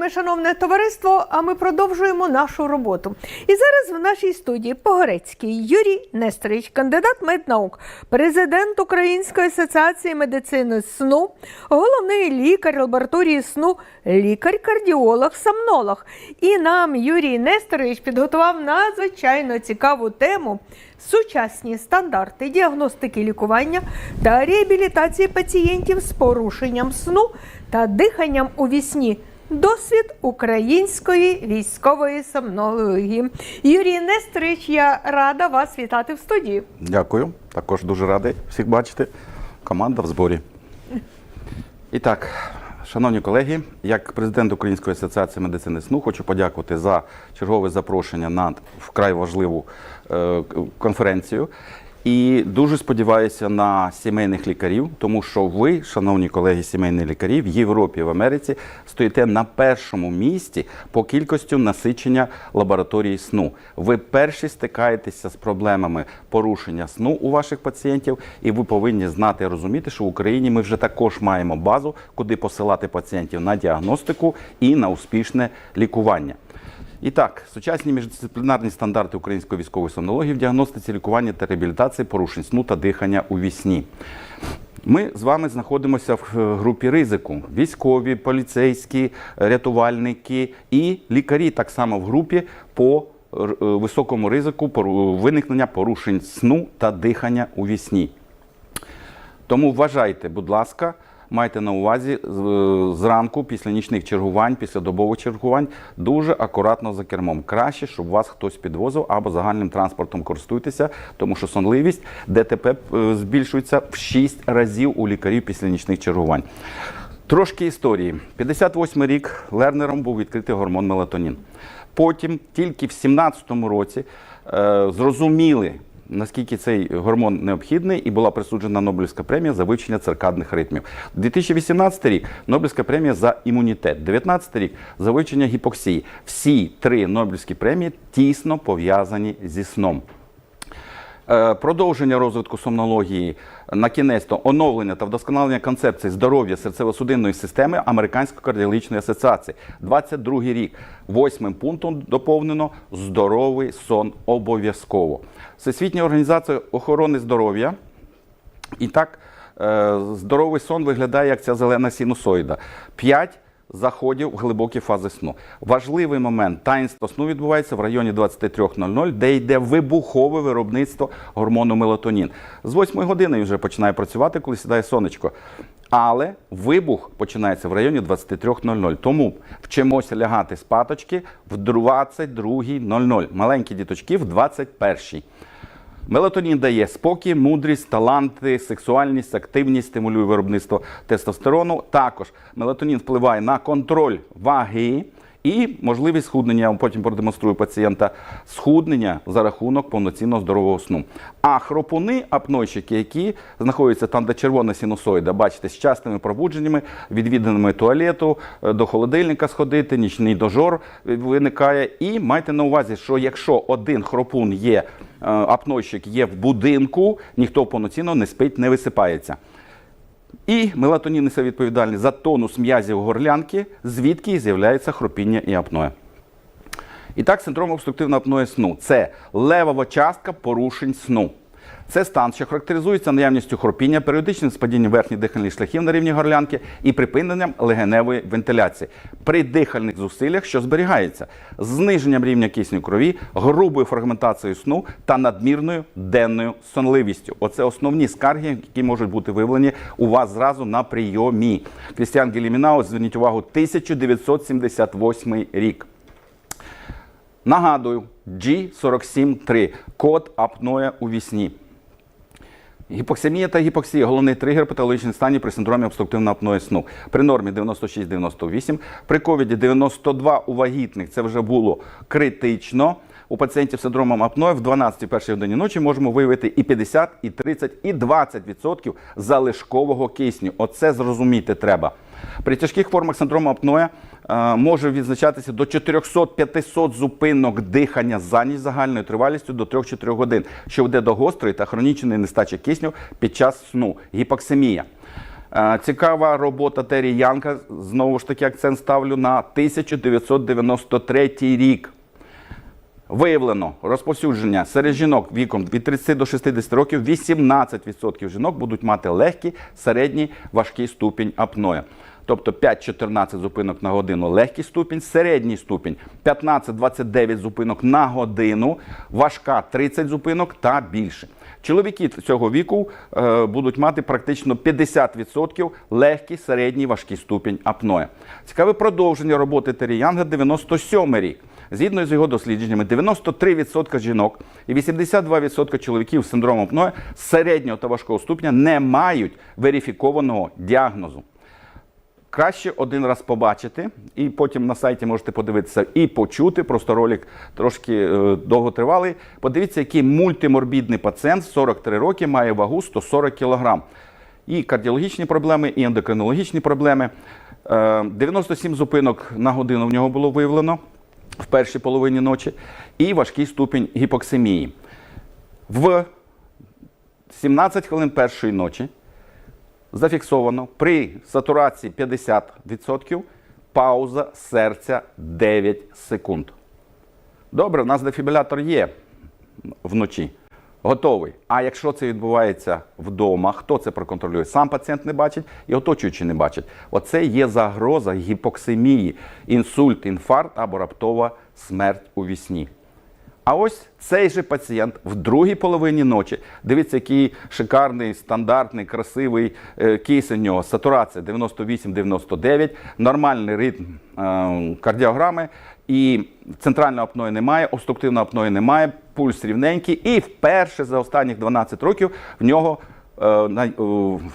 вельми шановне товариство. А ми продовжуємо нашу роботу. І зараз в нашій студії Погорецький Юрій Нестерович, кандидат меднаук, президент Української асоціації медицини сну, головний лікар лабораторії сну, лікар-кардіолог, сомнолог. І нам Юрій Нестерович підготував надзвичайно цікаву тему. Сучасні стандарти діагностики лікування та реабілітації пацієнтів з порушенням сну та диханням у вісні. Досвід української військової сомнології. Юрій Нестерич, я рада вас вітати в студії. Дякую. Також дуже радий всіх бачити. Команда в зборі. І так, шановні колеги, як президент Української асоціації медицини сну, хочу подякувати за чергове запрошення на вкрай важливу е, конференцію. І дуже сподіваюся на сімейних лікарів, тому що ви, шановні колеги, сімейні лікарі, в Європі, в Америці стоїте на першому місці по кількості насичення лабораторії сну. Ви перші стикаєтеся з проблемами порушення сну у ваших пацієнтів, і ви повинні знати і розуміти, що в Україні ми вже також маємо базу, куди посилати пацієнтів на діагностику і на успішне лікування. І так, сучасні міждисциплінарні стандарти української військової сомнології в діагностиці, лікуванні та реабілітації порушень сну та дихання у вісні. Ми з вами знаходимося в е, групі ризику: військові, поліцейські, рятувальники і лікарі так само в групі по е, високому ризику виникнення порушень сну та дихання у вісні. Тому вважайте, будь ласка, майте на увазі зранку, після нічних чергувань, після добових чергувань, дуже акуратно за кермом. Краще, щоб вас хтось підвозив або загальним транспортом користуйтеся, тому що сонливість ДТП е, збільшується в 6 разів у лікарів після нічних чергувань. Трошки історії. 58 рік Лернером був відкритий гормон мелатонін. Потім, тільки в 17-му році, е, зрозуміли, наскільки цей гормон необхідний, і була присуджена Нобелівська премія за вивчення циркадних ритмів. 2018 рік Нобелівська премія за імунітет, 2019 рік за вивчення гіпоксії. Всі три Нобелівські премії тісно пов'язані зі сном. Е, Продовження розвитку сомнології на кінець то оновлення та вдосконалення концепції здоров'я серцево-судинної системи Американської кардіологічної асоціації. 22 рік. Восьмим пунктом доповнено здоровий сон обов'язково. Всесвітня організація охорони здоров'я і так, е, здоровий сон виглядає як ця зелена синусоїда. П'ять заходів в глибокі фази сну. Важливий момент таїнство сну відбувається в районі 23.00, де йде вибухове виробництво гормону мелатонін. З 8 години вже починає працювати, коли сідає сонечко. Але вибух починається в районі 23.00. Тому вчимося лягати спаточки в 22.00. Маленькі діточки в 21.00. Мелатонін дає спокій, мудрість, таланти, сексуальність, активність, стимулює виробництво тестостерону. Також мелатонін впливає на контроль ваги і можливість схуднення. Потім продемонструю пацієнта схуднення за рахунок повноцінного здорового сну. А хропуни, апнойщики, які знаходяться там, де червона синусоїда, бачите, з частими пробудженнями, відвіданими туалету, е, до холодильника сходити, нічний дожор виникає. І майте на увазі, що якщо один хропун є, е, апнойщик є в будинку, ніхто повноцінно не спить, не висипається. І мелатонін несе відповідальність за тонус м'язів горлянки, звідки і з'являється хропіння і апноє. І так, синдром обструктивного апноє сну це левова частка порушень сну. Це стан, що характеризується наявністю хропіння, періодичним спадінням верхніх дихальних шляхів на рівні горлянки і припиненням легеневої вентиляції. При дихальних зусиллях, що зберігається, зниженням рівня кисню крові, грубою фрагментацією сну та надмірною денною сонливістю. Оце основні скарги, які можуть бути виявлені у вас зразу на прийомі. Крістіан Гелімінаус, зверніть увагу, 1978 рік. Нагадую, G473 код апноя у вісні. Гіпоксемія та гіпоксія головний тригер патологічних станів при синдромі обструктивного апної сну. При нормі 96-98, при ковіді 92 у вагітних це вже було критично. У пацієнтів з синдромом апної в 12 першій годині ночі можемо виявити і 50, і 30, і 20% залишкового кисню. Оце зрозуміти треба. При тяжких формах синдрому апноя е, може відзначатися до 400-500 зупинок дихання за ніч загальною тривалістю до 3-4 годин, що веде до гострої та хронічної нестачі кисню під час сну, гіпоксемія. Е, Цікава робота Террі Янка. Знову ж таки, акцент ставлю на 1993 рік. Виявлено розповсюдження серед жінок віком від 30 до 60 років 18% жінок будуть мати легкий, середній, важкий ступінь апноя. Тобто 5-14 зупинок на годину легкий ступінь, середній ступінь 15-29 зупинок на годину, важка 30 зупинок та більше. Чоловіки цього віку е, будуть мати практично 50% легкий, середній, важкий ступінь апноя. Цікаве продовження роботи Террі Янга 97 рік. Згідно з його дослідженнями, 93% жінок і 82% чоловіків з синдромом апноя середнього та важкого ступеня не мають верифікованого діагнозу. Краще один раз побачити, і потім на сайті можете подивитися і почути. Просто ролик трошки е, довготривалий. Подивіться, який мультиморбідний пацієнт 43 роки має вагу 140 кг. І кардіологічні проблеми, і ендокринологічні проблеми. Е, 97 зупинок на годину в нього було виявлено першій половині ночі, і важкий ступінь гіпоксимії. В 17 хвилин першої ночі зафіксовано при сатурації 50% пауза серця 9 секунд. Добре, у нас дефібрилятор є вночі. Готовий. А якщо це відбувається вдома, хто це проконтролює? Сам пацієнт не бачить і оточуючі не бачать. Оце є загроза гіпоксимії, інсульт, інфаркт або раптова смерть у вісні. А ось цей же пацієнт в другій половині ночі. Дивіться, який шикарний, стандартний, красивий е, кейс у нього. Сатурація 98-99, нормальний ритм е, кардіограми. І центрального апної немає, обструктивного апної немає, пульс рівненький. І вперше за останніх 12 років в нього е, е,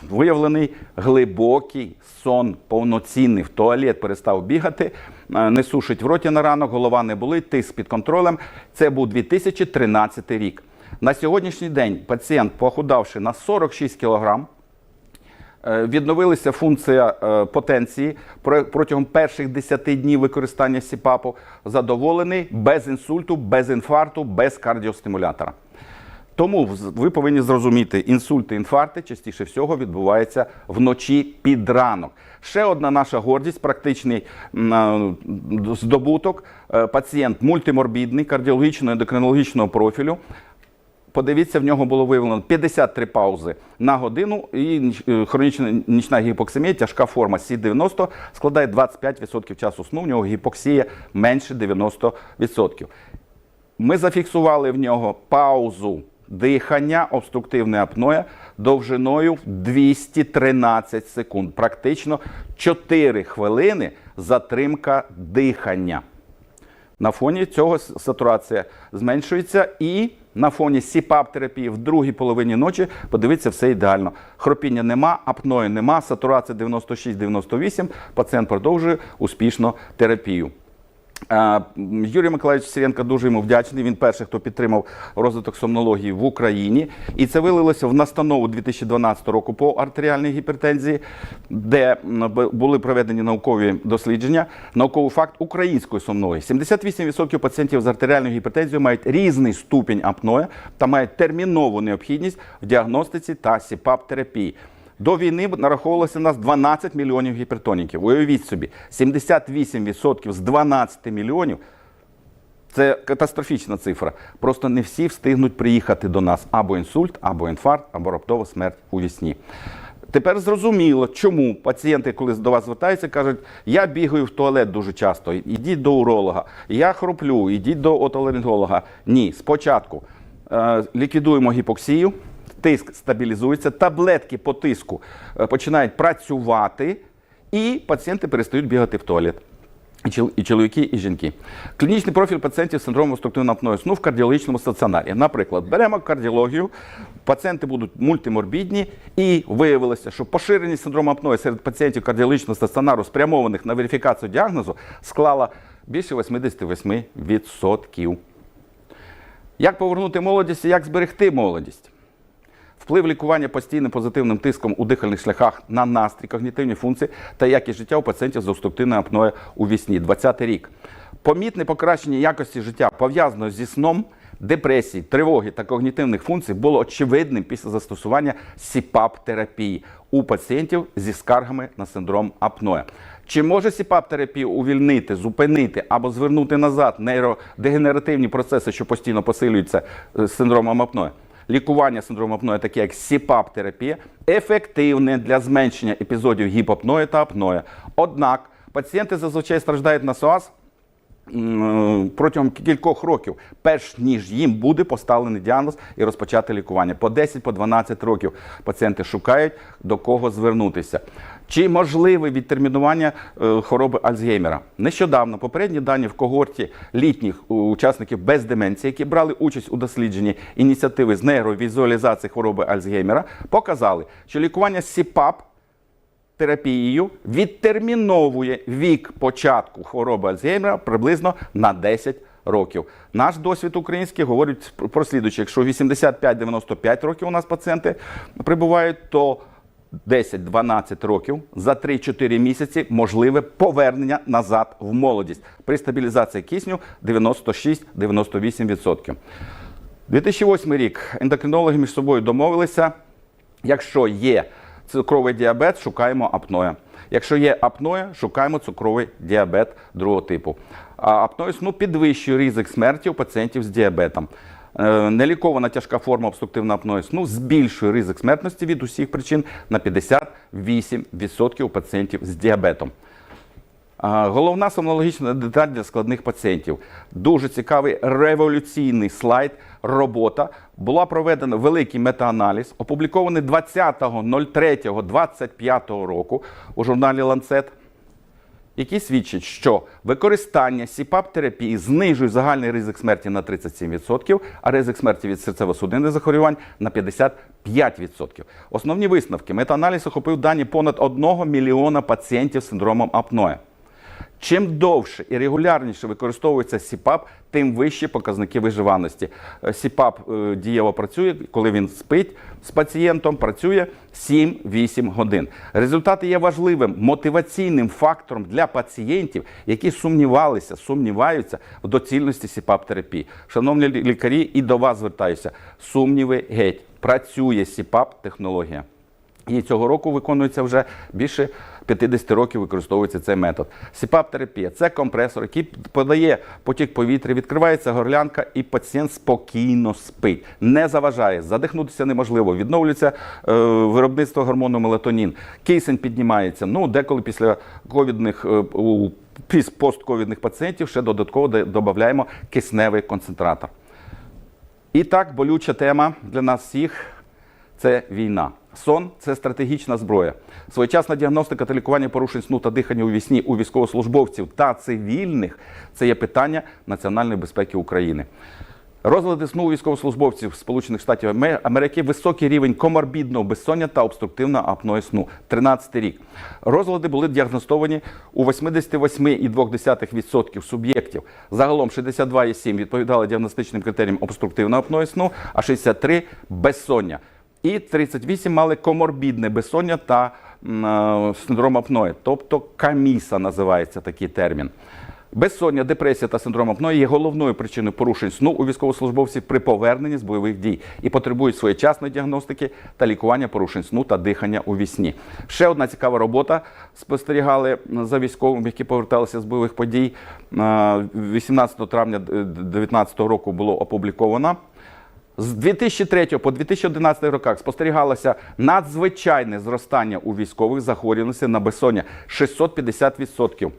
виявлений глибокий сон, повноцінний. В туалет перестав бігати, е, не сушить в роті на ранок, голова не болить, тиск під контролем. Це був 2013 рік. На сьогоднішній день пацієнт, похудавши на 46 кілограм, Е, Відновилася функція е, потенції протягом перших 10 днів використання СІПАПу. Задоволений без інсульту, без інфаркту, без кардіостимулятора. Тому ви повинні зрозуміти, інсульти, інфаркти частіше всього відбуваються вночі під ранок. Ще одна наша гордість, практичний е, здобуток. Е, Пацієнт мультиморбідний, кардіологічного ендокринологічного профілю. Подивіться, в нього було виявлено 53 паузи на годину, і е, хронічна нічна гіпоксимія, тяжка форма Сі-90 складає 25% часу сну. В нього гіпоксія менше 90%. Ми зафіксували в нього паузу дихання, обструктивне апноя довжиною 213 секунд. Практично 4 хвилини затримка дихання. На фоні цього сатурація зменшується, і на фоні СІПАП-терапії в другій половині ночі подивіться, все ідеально. Хропіння нема, апної нема, сатурація 96-98, пацієнт продовжує успішно терапію. Юрій Миколаївич Сіренко дуже йому вдячний. Він перший, хто підтримав розвиток сомнології в Україні. І це вилилося в настанову 2012 року по артеріальній гіпертензії, де були проведені наукові дослідження. Науковий факт української сомнології. 78% пацієнтів з артеріальною гіпертензією мають різний ступінь апноя та мають термінову необхідність в діагностиці та СІПАП-терапії. До війни нараховувалося у нас 12 мільйонів гіпертоніків. Уявіть собі, 78% з 12 мільйонів це катастрофічна цифра. Просто не всі встигнуть приїхати до нас або інсульт, або інфаркт, або раптова смерть у вісні. Тепер зрозуміло, чому пацієнти, коли до вас звертаються, кажуть, я бігаю в туалет дуже часто, ідіть до уролога, я хроплю, ідіть до отоларинголога. Ні, спочатку е, ліквідуємо гіпоксію, тиск стабілізується, таблетки по тиску е, починають працювати, і пацієнти перестають бігати в туалет. І чоловіки, і жінки. Клінічний профіль пацієнтів з синдромом обструктивного апної сну в кардіологічному стаціонарі. Наприклад, беремо кардіологію, пацієнти будуть мультиморбідні, і виявилося, що поширеність синдрому апної серед пацієнтів кардіологічного стаціонару, спрямованих на верифікацію діагнозу, склала більше 88%. Як повернути молодість і як зберегти молодість? Вплив лікування постійним позитивним тиском у дихальних шляхах на настрій, когнітивні функції та якість життя у пацієнтів з обструктивною апноє у вісні. 20 рік. Помітне покращення якості життя пов'язано зі сном депресії, тривоги та когнітивних функцій було очевидним після застосування СІПАП-терапії у пацієнтів зі скаргами на синдром апноe. Чи може СІПАП-терапія увільнити, зупинити або звернути назад нейродегенеративні процеси, що постійно посилюються е, з синдромом апноe? Лікування синдрому апноe, таке як СІПАП-терапія, ефективне для зменшення епізодів гіпопної та апної. Однак пацієнти зазвичай страждають на СОАС протягом кількох років, перш ніж їм буде поставлений діагноз і розпочати лікування. По 10-12 років пацієнти шукають до кого звернутися. Чи можливе відтермінування е, хвороби Альцгеймера? Нещодавно попередні дані в когорті літніх е, учасників без деменції, які брали участь у дослідженні ініціативи з нейровізуалізації хвороби Альцгеймера, показали, що лікування СІПАП терапією відтерміновує вік початку хвороби Альцгеймера приблизно на 10 років. Наш досвід український говорить про слідуюче: якщо 85-95 років у нас пацієнти прибувають, то 10-12 років за 3-4 місяці можливе повернення назад в молодість при стабілізації кисню 96-98%. 2008 рік ендокринологи між собою домовилися. Якщо є цукровий діабет, шукаємо апноя. Якщо є апноя, шукаємо цукровий діабет другого типу. А апноя сну підвищує ризик смерті у пацієнтів з діабетом. Е, Нелікована тяжка форма обструктивного апної сну збільшує ризик смертності від усіх причин на 58% у пацієнтів з діабетом. Головна сомнологічна деталь для складних пацієнтів. Дуже цікавий революційний слайд. Робота була проведена великий метааналіз, опублікований 20.03.25 року у журналі Lancet, який свідчить, що використання СІПАП-терапії знижує загальний ризик смерті на 37%, а ризик смерті від серцево-судинних захворювань на 55%. Основні висновки. Метааналіз охопив дані понад 1 мільйона пацієнтів з синдромом апноe. Чим довше і регулярніше використовується СІПАП, тим вищі показники виживаності. Е, СІПАП е, дієво працює, коли він спить з пацієнтом, працює 7-8 годин. Результати є важливим мотиваційним фактором для пацієнтів, які сумнівалися, сумніваються в доцільності СІПАП-терапії. Шановні лікарі, і до вас звертаюся. Сумніви геть. Працює СІПАП-технологія. І цього року виконується вже більше 50 років використовується цей метод. СІПАП-терапія це компресор, який подає потік повітря, відкривається горлянка, і пацієнт спокійно спить, не заважає. Задихнутися неможливо. Відновлюється е, виробництво гормону мелатонін. Кисень піднімається. Ну, деколи після ковідних е, у піс- постковідних пацієнтів ще додатково додаємо кисневий концентратор. І так, болюча тема для нас всіх це війна. Сон це стратегічна зброя. Своєчасна діагностика та лікування порушень сну та дихання у вісні у військовослужбовців та цивільних це є питання національної безпеки України. Розлади сну у військовослужбовців Сполучених Штатів Аме- Америки високий рівень коморбідного безсоння та обструктивного апної сну. 13 рік. Розлади були діагностовані у 88,2% суб'єктів. Загалом 62,7 відповідали діагностичним критеріям обструктивного апної сну, а 63 безсоння. І 38 мали коморбідне безсоння та е, синдром апної, тобто каміса називається такий термін. Безсоння, депресія та синдром апної є головною причиною порушень сну у військовослужбовців при поверненні з бойових дій і потребують своєчасної діагностики та лікування порушень сну та дихання у вісні. Ще одна цікава робота. Спостерігали за військовими, які поверталися з бойових подій. Е, 18 травня 2019 року було опубліковано. З 2003 по 2011 роках спостерігалося надзвичайне зростання у військових захворюваності на безсоння 650%.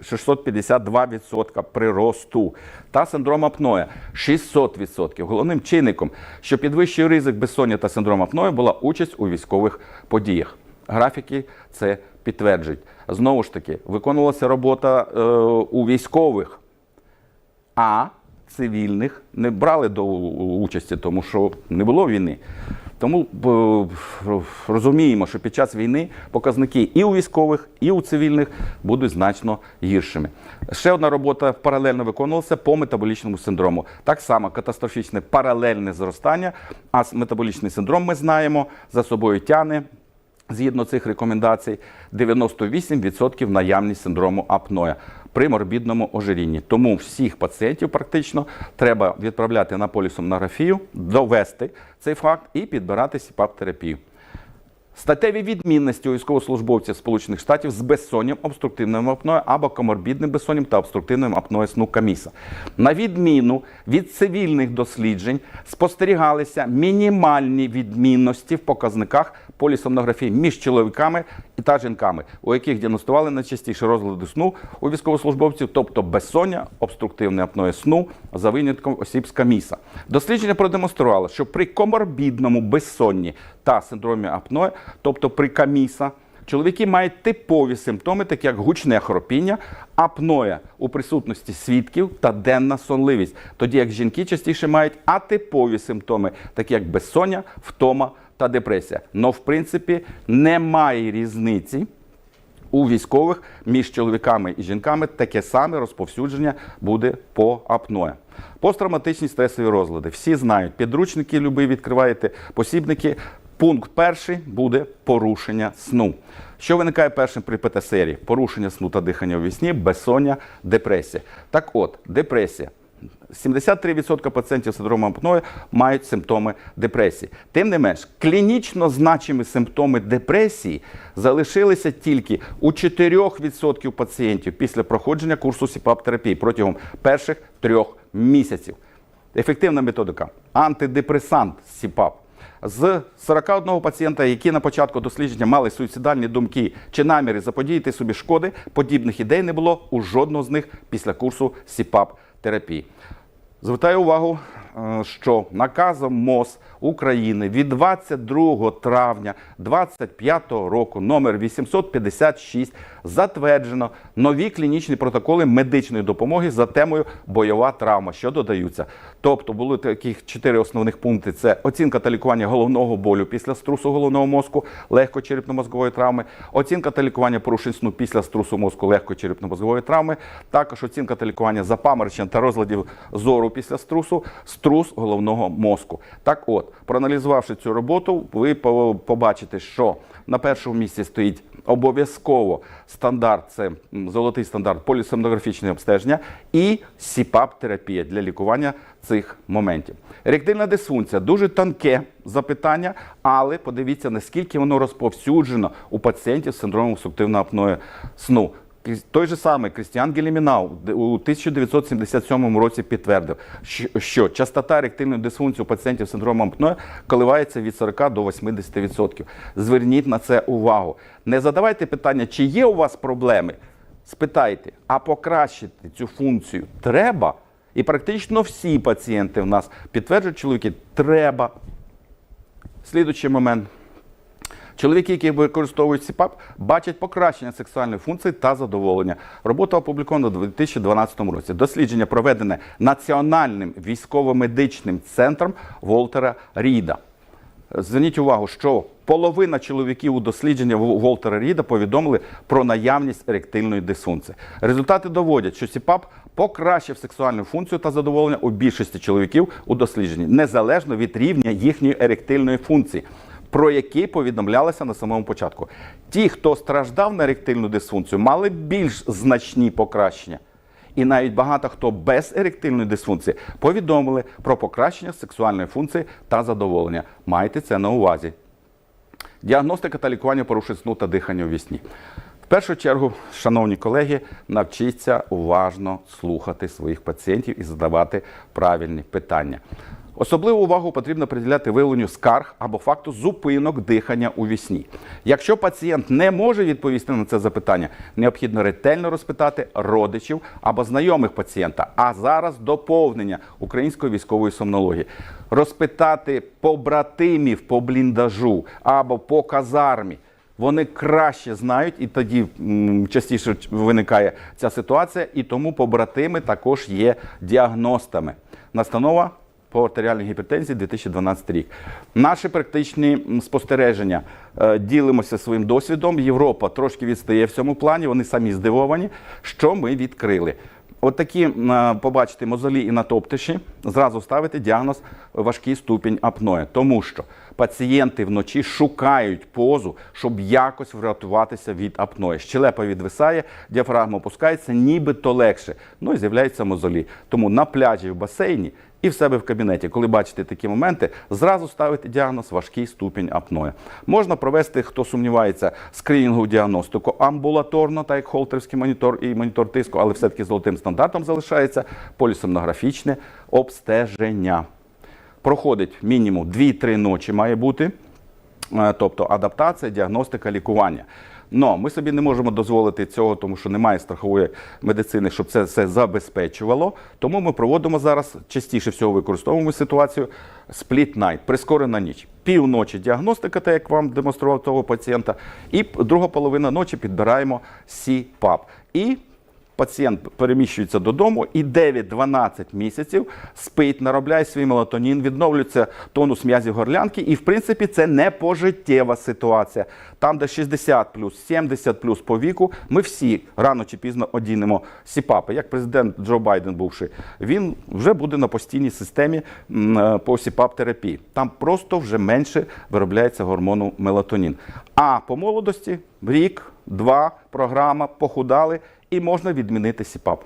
652% приросту та синдром апноя 600%. Головним чинником, що підвищує ризик безсоння та синдром апноя, була участь у військових подіях. Графіки це підтверджують. Знову ж таки, виконувалася робота е, у військових, а цивільних не брали до участі, тому що не було війни. Тому розуміємо, що під час війни показники і у військових, і у цивільних будуть значно гіршими. Ще одна робота паралельно виконувалася по метаболічному синдрому. Так само катастрофічне паралельне зростання, а метаболічний синдром ми знаємо за собою тягне Згідно цих рекомендацій, 98% наявність синдрому апноя при морбідному ожирінні. Тому всіх пацієнтів практично треба відправляти на полісомнографію, довести цей факт і підбирати СІПАП-терапію. Статеві відмінності у військовослужбовців Сполучених Штатів з безсонням, обструктивним апноє або коморбідним безсонням та обструктивним апноє сну каміса. На відміну від цивільних досліджень спостерігалися мінімальні відмінності в показниках полісомнографії між чоловіками та жінками, у яких діагностували найчастіше розлади сну у військовослужбовців, тобто безсоння, обструктивне апноє сну за винятком осіб з каміса. Дослідження продемонструвало, що при коморбідному безсонні та синдромі апноє, тобто при каміса, чоловіки мають типові симптоми, такі як гучне хропіння, апноя у присутності свідків та денна сонливість, тоді як жінки частіше мають атипові симптоми, такі як безсоння, втома та депресія. Но в принципі немає різниці у військових між чоловіками і жінками таке саме розповсюдження буде по апноє. Посттравматичні стресові розлади. Всі знають, підручники любі відкриваєте, посібники. Пункт перший буде порушення сну. Що виникає першим при ПТСРі? Порушення сну та дихання у вісні, безсоння, депресія. Так от, депресія. 73% пацієнтів з синдромом апної мають симптоми депресії. Тим не менш, клінічно значимі симптоми депресії залишилися тільки у 4% пацієнтів після проходження курсу СІПАП-терапії протягом перших трьох місяців. Ефективна методика антидепресант СІПАП. З 41 пацієнта, які на початку дослідження мали суїцидальні думки чи наміри заподіяти собі шкоди, подібних ідей не було у жодного з них після курсу СІПАП-терапії. Звертаю увагу, що наказом МОЗ України від 22 травня 2025 року номер 856 затверджено нові клінічні протоколи медичної допомоги за темою бойова травма, що додаються. Тобто були таких чотири основних пункти: це оцінка та лікування головного болю після струсу головного мозку, легкочерепно-мозкової травми, оцінка та лікування порушень сну після струсу мозку легкочерепно-мозкової травми, також оцінка та лікування запаморочень та розладів зору після струсу, струс головного мозку. Так от, проаналізувавши цю роботу, ви побачите, що на першому місці стоїть обов'язково стандарт, це золотий стандарт полісомнографічне обстеження і СІПАП-терапія для лікування цих моментів. Еректильна дисфункція дуже тонке запитання, але подивіться, наскільки воно розповсюджено у пацієнтів з синдромом обструктивного апної сну. Той же самий Крістіан Гелімінау у 1977 році підтвердив, що- частота еректильної дисфункції у пацієнтів з синдромом апноє коливається від 40 до 80%. Зверніть на це увагу. Не задавайте питання, чи є у вас проблеми. Спитайте, а покращити цю функцію треба? І практично всі пацієнти в нас підтверджують чоловіки, треба. Слідуючий момент. Чоловіки, які використовують СІПАП, бачать покращення сексуальної функції та задоволення. Робота опублікована у 2012 році. Дослідження проведене Національним військово-медичним центром Волтера Ріда. Зверніть увагу, що половина чоловіків у дослідженні Волтера Ріда повідомили про наявність еректильної дисфункції. Результати доводять, що СІПАП покращив сексуальну функцію та задоволення у більшості чоловіків у дослідженні, незалежно від рівня їхньої еректильної функції. Про які повідомлялося на самому початку. Ті, хто страждав на еректильну дисфункцію, мали більш значні покращення. І навіть багато хто без еректильної дисфункції повідомили про покращення сексуальної функції та задоволення. Майте це на увазі. Діагностика та лікування порушень сну та дихання у вісні. В першу чергу, шановні колеги, навчіться уважно слухати своїх пацієнтів і задавати правильні питання. Особливу увагу потрібно приділяти виявленню скарг або факту зупинок дихання у вісні. Якщо пацієнт не може відповісти на це запитання, необхідно ретельно розпитати родичів або знайомих пацієнта. А зараз доповнення української військової сомнології. Розпитати побратимів по бліндажу або по казармі. Вони краще знають, і тоді частіше виникає ця ситуація, і тому побратими також є діагностами. Настанова по артеріальній гіпертензії 2012 рік. Наші практичні спостереження е, ділимося своїм досвідом. Європа трошки відстає в цьому плані. Вони самі здивовані, що ми відкрили. От такі м, побачите мозолі і натоптиші, зразу ставити діагноз важкий ступінь апної. Тому що пацієнти вночі шукають позу, щоб якось врятуватися від апної. Щелепа відвисає, діафрагма опускається, нібито легше. Ну і з'являються мозолі. Тому на пляжі, в басейні і в себе в кабінеті, коли бачите такі моменти, зразу ставити діагноз важкий ступінь апної. Можна провести, хто сумнівається, скринінгову діагностику амбулаторно, так як холтерський монітор і монітор тиску, але все-таки золотим стандартом залишається полісомнографічне обстеження. Проходить мінімум 2-3 ночі має бути. Е, тобто адаптація, діагностика, лікування. Но ми собі не можемо дозволити цього, тому що немає страхової медицини, щоб це все забезпечувало. Тому ми проводимо зараз частіше всього використовуємо ситуацію split night, прискорена ніч. Півночі діагностика, так як вам демонстрував того пацієнта, і друга половина ночі підбираємо CPAP. І Пацієнт переміщується додому і 9-12 місяців спить, наробляє свій мелатонін, відновлюється тонус м'язів горлянки. І, в принципі, це не пожиттєва ситуація. Там, де 60 плюс, 70 плюс по віку, ми всі рано чи пізно одінемо сіпапи. Як президент Джо Байден бувший, він вже буде на постійній системі е, по сіпап-терапії. Там просто вже менше виробляється гормону мелатонін. А по молодості рік, два, програма, похудали і можна відмінити СІПАП.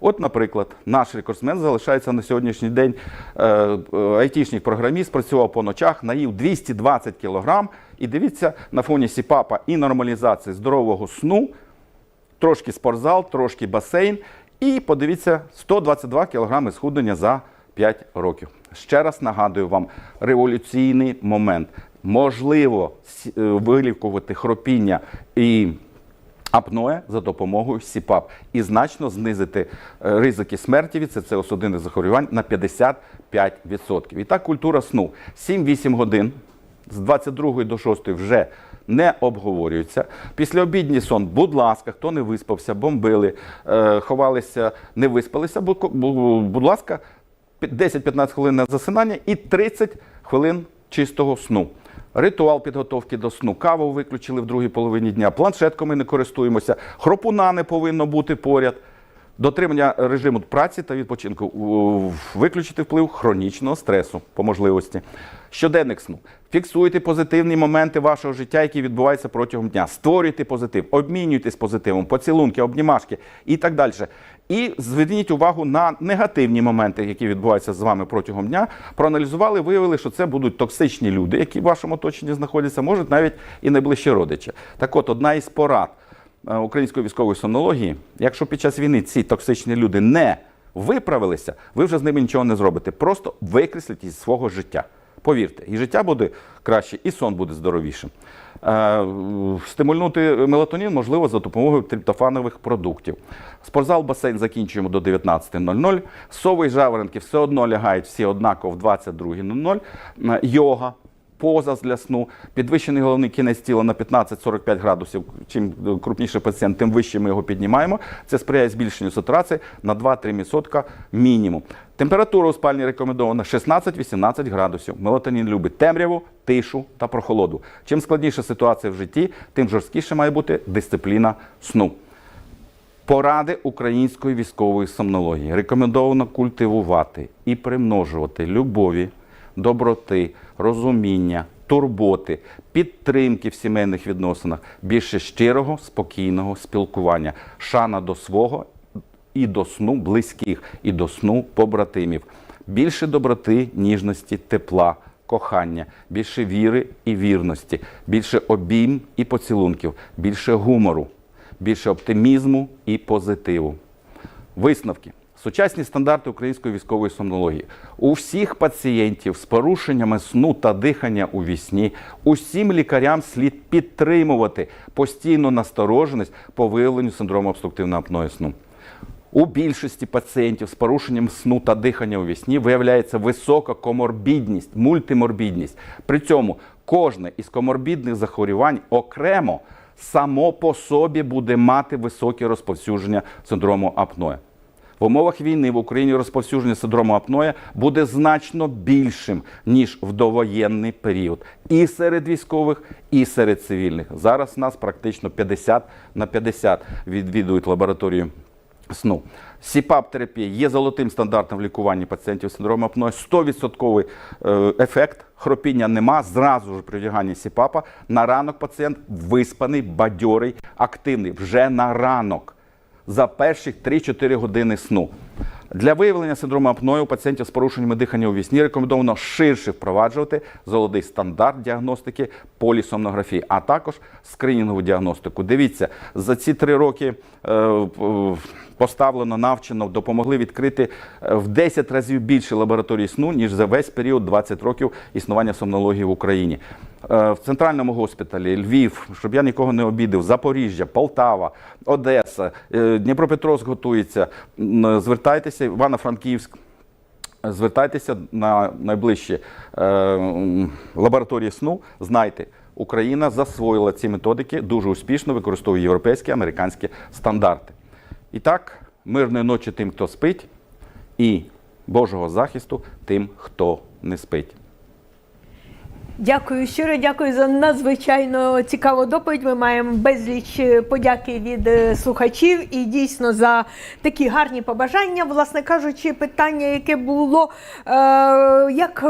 От, наприклад, наш рекордсмен залишається на сьогоднішній день. Е, е, айтішник програміст працював по ночах, наїв 220 кілограм. І дивіться, на фоні СІПАПа і нормалізації здорового сну, трошки спортзал, трошки басейн. І подивіться, 122 кілограми схуднення за 5 років. Ще раз нагадую вам, революційний момент. Можливо е, вилікувати хропіння і апноe за допомогою СІПАП і значно знизити е, ризики смерті від серцево-судинних захворювань на 55%. І так, культура сну 7-8 годин з 22 до 6 вже не обговорюється. Післяобідній сон, будь ласка, хто не виспався, бомбили, е, ховалися, не виспалися, будь ласка, 10-15 хвилин на засинання і 30 хвилин чистого сну. Ритуал підготовки до сну. Каву виключили в другій половині дня. Планшеткою ми не користуємося. Хропуна не повинно бути поряд. Дотримання режиму праці та відпочинку. Виключити вплив хронічного стресу по можливості. Щоденник сну. Фіксуйте позитивні моменти вашого життя, які відбуваються протягом дня. Створюйте позитив, обмінюйтесь позитивом, поцілунки, обнімашки і так далі. І зверніть увагу на негативні моменти, які відбуваються з вами протягом дня. Проаналізували, виявили, що це будуть токсичні люди, які в вашому оточенні знаходяться, можуть навіть і найближчі родичі. Так от, одна із порад е, української військової сомнології, якщо під час війни ці токсичні люди не виправилися, ви вже з ними нічого не зробите. Просто викресліть із свого життя. Повірте, і життя буде краще, і сон буде здоровішим. Е, Стимульнути мелатонін можливо за допомогою триптофанових продуктів. Спортзал, басейн закінчуємо до 19.00. Сови і жаворонки все одно лягають всі однаково в 22.00. Е, Йога, поза для сну, підвищений головний кінець тіла на 15-45 градусів. Чим крупніший пацієнт, тим вище ми його піднімаємо. Це сприяє збільшенню сатурації на 2-3% мінімум. Температура у спальні рекомендована 16-18 градусів. Мелатонін любить темряву, тишу та прохолоду. Чим складніша ситуація в житті, тим жорсткіше має бути дисципліна сну. Поради української військової сомнології рекомендовано культивувати і примножувати любові, доброти, розуміння, турботи, підтримки в сімейних відносинах, більше щирого, спокійного спілкування, шана до свого і до сну близьких, і до сну побратимів, більше доброти, ніжності, тепла, кохання, більше віри і вірності, більше обійм і поцілунків, більше гумору більше оптимізму і позитиву. Висновки. Сучасні стандарти української військової сомнології. У всіх пацієнтів з порушеннями сну та дихання у вісні, усім лікарям слід підтримувати постійну настороженість по виявленню синдрому обструктивного апної сну. У більшості пацієнтів з порушенням сну та дихання у вісні виявляється висока коморбідність, мультиморбідність. При цьому кожне із коморбідних захворювань окремо само по собі буде мати високе розповсюдження синдрому апноe. В умовах війни в Україні розповсюдження синдрому апноe буде значно більшим, ніж в довоєнний період. І серед військових, і серед цивільних. Зараз нас практично 50 на 50 відвідують лабораторію сну. СІПАП-терапія є золотим стандартом в лікуванні пацієнтів з синдромом апної. 100% е, ефект, хропіння нема. Зразу ж при вдяганні СІПАПа на ранок пацієнт виспаний, бадьорий, активний. Вже на ранок за перші 3-4 години сну. Для виявлення синдрому апної у пацієнтів з порушеннями дихання у вісні рекомендовано ширше впроваджувати золотий стандарт діагностики полісомнографії, а також скринінгову діагностику. Дивіться, за ці три роки е, поставлено, навчено, допомогли відкрити е, в 10 разів більше лабораторій сну, ніж за весь період 20 років існування сомнології в Україні. Е, В центральному госпіталі Львів, щоб я нікого не обідав, Запоріжжя, Полтава, Одеса, Дніпропетровськ готується. М, Звертайтеся, Івано-Франківськ. Звертайтеся на найближчі е, лабораторії сну. Знайте, Україна засвоїла ці методики дуже успішно, використовує європейські американські стандарти. І так, мирної ночі тим, хто спить, і Божого захисту тим, хто не спить. Дякую щиро, дякую за надзвичайно цікаву доповідь. Ми маємо безліч е, подяки від е, слухачів і дійсно за такі гарні побажання. Власне кажучи, питання, яке було, е, як,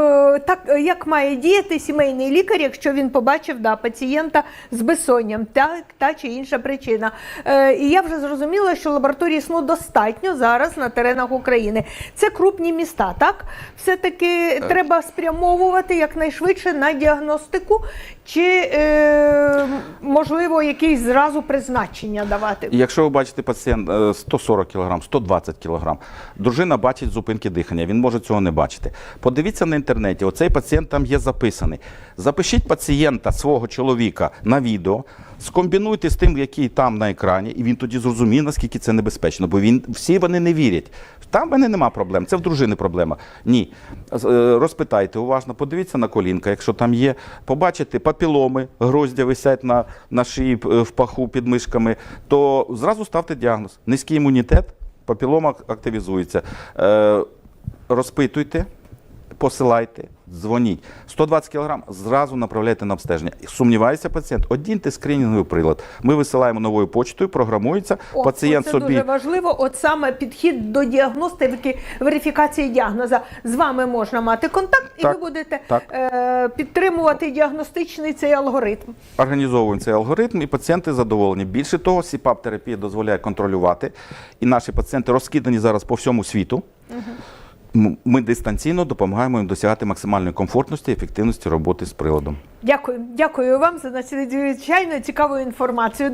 так, як має діяти сімейний лікар, якщо він побачив да, пацієнта з безсонням, так, та чи інша причина. Е, і я вже зрозуміла, що лабораторії сну достатньо зараз на теренах України. Це крупні міста, так? Все-таки треба спрямовувати якнайшвидше на діагностику, чи е, можливо якісь зразу призначення давати. Якщо ви бачите пацієнт е, 140 кг, 120 кг, дружина бачить зупинки дихання, він може цього не бачити. Подивіться на інтернеті, оцей пацієнт там є записаний. Запишіть пацієнта свого чоловіка на відео, скомбінуйте з тим, який там на екрані, і він тоді зрозуміє, наскільки це небезпечно, бо він всі вони не вірять. Там в мене нема проблем, це в дружини проблема. Ні. Е, Розпитайте уважно, подивіться на колінка, якщо там є, побачите папіломи, гроздя висять на, на шиї е, в паху під мишками, то зразу ставте діагноз. Низький імунітет, папілома активізується. Е, розпитуйте, посилайте, дзвоніть. 120 кг зразу направляйте на обстеження. Сумнівається пацієнт, одіньте скринінговий прилад. Ми висилаємо новою почтою, програмується, О, пацієнт це собі. дуже важливо. От саме підхід до діагностики, верифікації діагноза. З вами можна мати контакт, і Так, ви будете так. Е, підтримувати діагностичний цей алгоритм. Організовуємо цей алгоритм, і пацієнти задоволені. Більше того, СІПАП-терапія дозволяє контролювати, і наші пацієнти розкидані зараз по всьому світу. М- Ми дистанційно допомагаємо їм досягати максимальної комфортності і ефективності роботи з приладом. Дякую, дякую вам за надзвичайно цікаву інформацію.